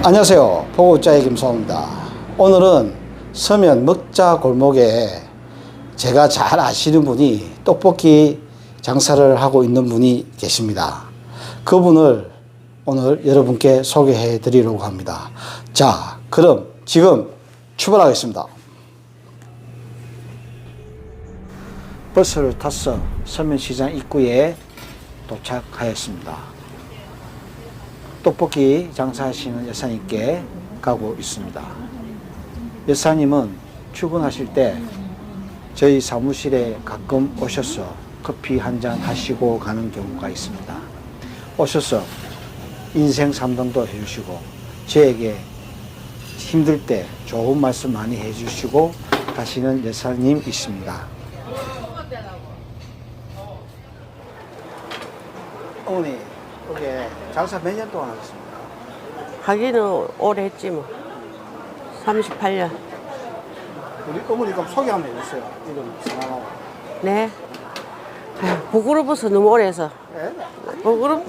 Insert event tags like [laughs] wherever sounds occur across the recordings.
안녕하세요. 보고자의 김성호입니다. 오늘은 서면 먹자 골목에 제가 잘 아시는 분이 떡볶이 장사를 하고 있는 분이 계십니다. 그분을 오늘 여러분께 소개해 드리려고 합니다. 자, 그럼 지금 출발하겠습니다. 버스를 타서 서면시장 입구에 도착하였습니다. 떡볶이 장사하시는 여사님께 가고 있습니다. 여사님은 출근하실 때 저희 사무실에 가끔 오셔서 커피 한 잔 하시고 가는 경우가 있습니다. 오셔서 인생 상담도 해주시고 저에게 힘들 때 좋은 말씀 많이 해주시고 가시는 여사님 있습니다. 어머니, 이게 장사 몇 년 동안 하셨습니까? 하기는 오래 했지 뭐. 38년. 우리 어머니 그럼 소개 한번 해주세요. 이름 성함하고. 네. 아휴, 부끄러워서 너무 오래 해서. 예? 부끄럽.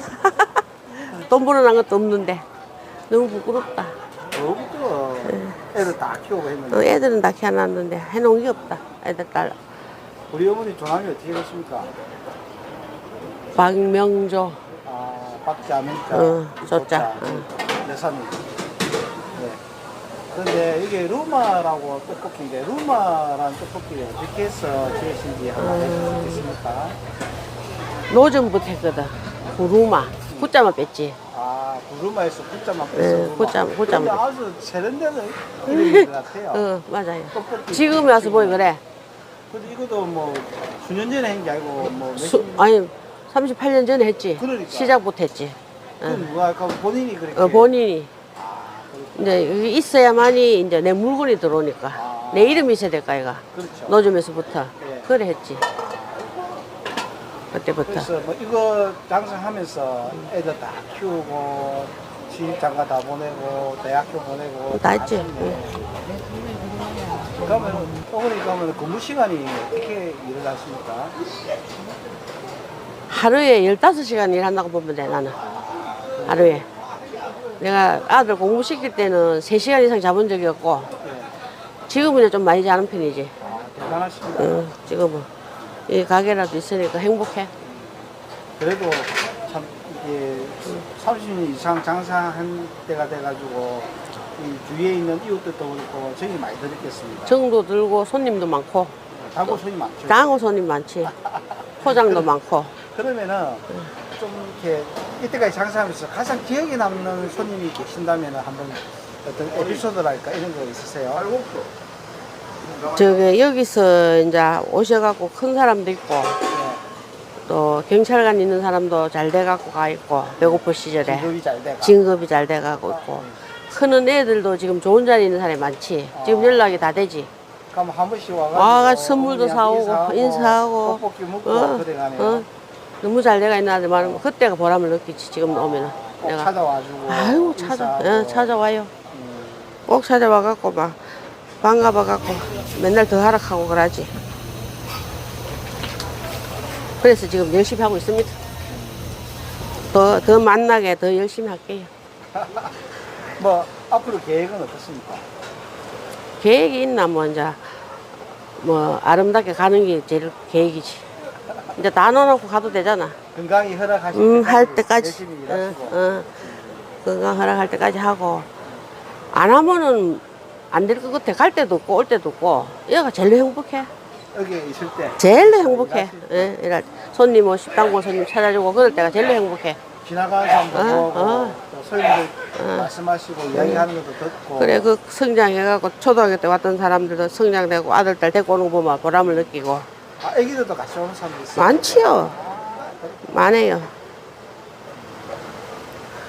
[laughs] 돈 벌어난 것도 없는데. 너무 부끄럽다. 너무 또 애들 다 키우고 했는데 어, 애들은 다 키워놨는데 해놓은 게 없다. 애들 딸. 우리 어머니 조남이 어떻게 되십니까? 박명조. 아, 박자, 명자, 어, 조자. 네. 그런데 이게 루마라고 떡볶이인데 루마라는 떡볶이를 어떻게 해서 지으신지 한번 해주시겠습니까? 노전부터 했거든. 구루마. 구자만 뺐지. 아, 구루마에서 굿자만 네, 빼서 굿자- 굿자만 근데 아주 세련되는 이름인 것 같아요. 어, 맞아요. 떡볶이. 지금 와서 보이 그래. 근데 이것도 뭐 수년 전에 한 게 아니고 뭐 수, 아니, 38년 전에 했지. 그러니까. 시작부터 했지. 그 누가 그 본인이 그렇게 어, 본인이. 이제 여기 있어야만이 이제 내 물건이 들어오니까. 아. 내 이름이 있어야 될까, 얘가. 그렇죠. 노점에서부터. 예. 그래 했지. 그때부터. 그래서 뭐 이거 장사하면서 애들 다 키우고 시집 장가 다 보내고 대학교 보내고 다 했지. 하셨네. 그러면 어머니 그러면 근무 시간이 어떻게 일을 하십니까? 하루에 15시간 일한다고 보면 돼, 나는. 하루에. 내가 아들 공부시킬 때는 3시간 이상 잡은 적이 없고, 예. 지금은 이제 좀 많이 자는 편이지. 아, 대단하십니다. 응, 지금은. 이 가게라도 있으니까 행복해. 그래도 참 이게 30년 이상 장사한 때가 돼가지고 이 주위에 있는 이웃들도 그렇고 정이 많이 들었겠습니다. 정도 들고 손님도 많고, 단골 손이 많죠. 장어 손님 많지. 포장도 많고. 그러면은 좀 이렇게 이때까지 장사하면서 가장 기억에 남는 손님이 계신다면 한번 어떤 에피소드랄까 이런 거 있으세요? 저기 여기서 이제 오셔갖고 큰 사람도 있고 네. 또 경찰관 있는 사람도 잘 돼갖고 가 있고 배고플 시절에 진급이 잘 돼가. 진급이 잘 돼가고 있고 크는 애들도 지금 좋은 자리 있는 사람이 많지 지금 연락이 다 되지 그럼 한 번씩 와가지고 와가 선물도 사오고 인사하고 떡볶이 먹고 어, 그래 가네요. 어. 너무 잘 돼가 있는 아들 많으면 그때가 보람을 느끼지 지금 오면은 꼭 내가 찾아와주고 아이고 찾아 인사하고. 예, 찾아와요 음, 꼭 찾아와 갖고 막 반가워 갖고 맨날 더 하락하고 그러지. 그래서 지금 열심히 하고 있습니다. 더, 더 만나게 더 열심히 할게요. [laughs] 뭐 앞으로 계획은 어떻습니까? 계획이 있나, 뭐, 이제, 뭐, 아름답게 가는 게 제일 계획이지. 이제 다 넣어놓고 가도 되잖아. 건강이 허락하실 음, 때까지 할 때까지. 열심히 응, 일하시고 응. 건강 허락할 때까지 하고. 안 하면은 안 될 것 같아. 갈 때도 없고, 올 때도 없고. 얘가 제일 행복해. 여기 있을 때 제일 행복해. 일하실 때 예, 때. 손님 뭐 식당 고 손님 찾아주고 그럴 때가 제일 행복해. 지나가는 사람도 어, 보고 어. 또 서민들 말씀하시고 이야기하는 것도 듣고 그래 그 성장해갖고 초등학교 때 왔던 사람들도 성장되고 아들 딸 데리고 오는 거 보면 보람을 느끼고 아, 애기들도 같이 오는 사람도 있어요. 많지요. 많아요.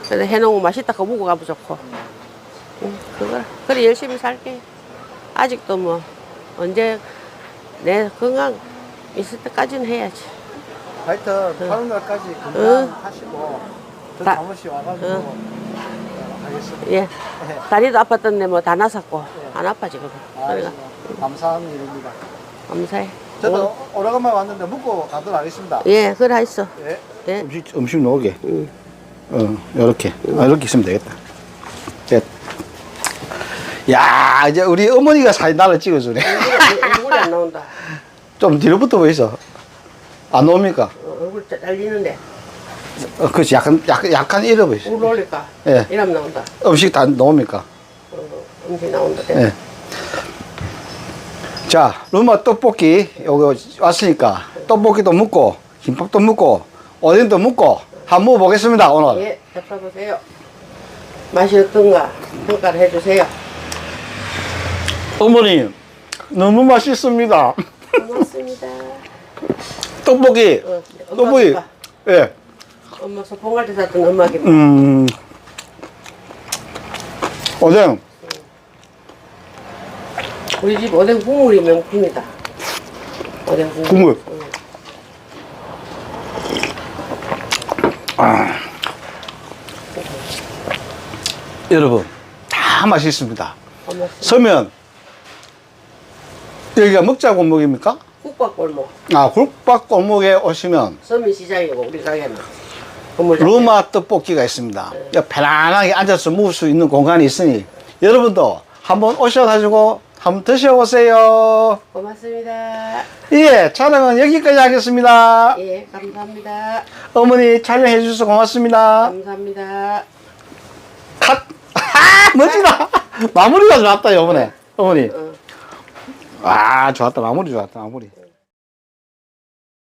그래서 해놓으면 맛있다 고 먹고 가면 좋고. 응, 그거 그래 열심히 살게. 아직도 뭐 언제 내 건강 있을 때까지는 해야지. 하여튼 하는 날까지 응. 건강하시고 저 다- 잠시 와가지고 응. 어, 하겠습니다. 예. 다리도 아팠던데 뭐 다 나섰고 안 아파 지금. 그러니까 아이고, 감사한 일입니다. 감사해. 저도 오래간만에 왔는데 먹고 가도록 하겠습니다. 예, 그래 했어. 예. 예. 음식 음식 놓게. 어, 이렇게. 아, 이렇게 있으면 되겠다. 됐. 야, 이제 우리 어머니가 사진 나를 찍어주네. 얼굴이, 안 나온다. [laughs] 좀 뒤로 붙어 보이소. 안 나옵니까? 어, 얼굴 잘리는데. 어, 그렇지. 약간, 약간, 약간 잃어 보이소. 물 올릴까? 예. 이러면 나온다. 음식 다 나옵니까? 어, 음식 나온다. 예. 자, 루마 떡볶이 요거 왔으니까 떡볶이도 먹고 김밥도 먹고 오뎅도 먹고 한번 먹어보겠습니다 오늘. 예, 잡숴보세요. 맛이 어떤가 평가를 해주세요. 어머니 너무 맛있습니다. 고맙습니다. 떡볶이, 어, 엄마 떡볶이. 봐. 예. 엄마 소풍갈 때 샀던 엄마 김밥. 음. 오뎅. 우리 집 오뎅 국물이 명품이다. 오뎅 국물. 국물. 응. 여러분 다 맛있습니다. 서면 여기가 먹자 골목입니까? 국밥 골목. 아 굴밥 골목에 오시면 서민시장이고 우리 가게는. 루마 떡볶이가 있습니다. 여기 편안하게 앉아서 먹을 수 있는 공간이 있으니 여러분도 한번 오셔가지고 한번 드셔보세요. 고맙습니다. 예, 촬영은 여기까지 하겠습니다. 예, 감사합니다. 어머니 촬영해 주셔서 고맙습니다. 감사합니다. 컷! 아, 멋지다! 마무리가 좋았다, 이번에. 어머니. 어. 아, 좋았다. 마무리 좋았다, 마무리.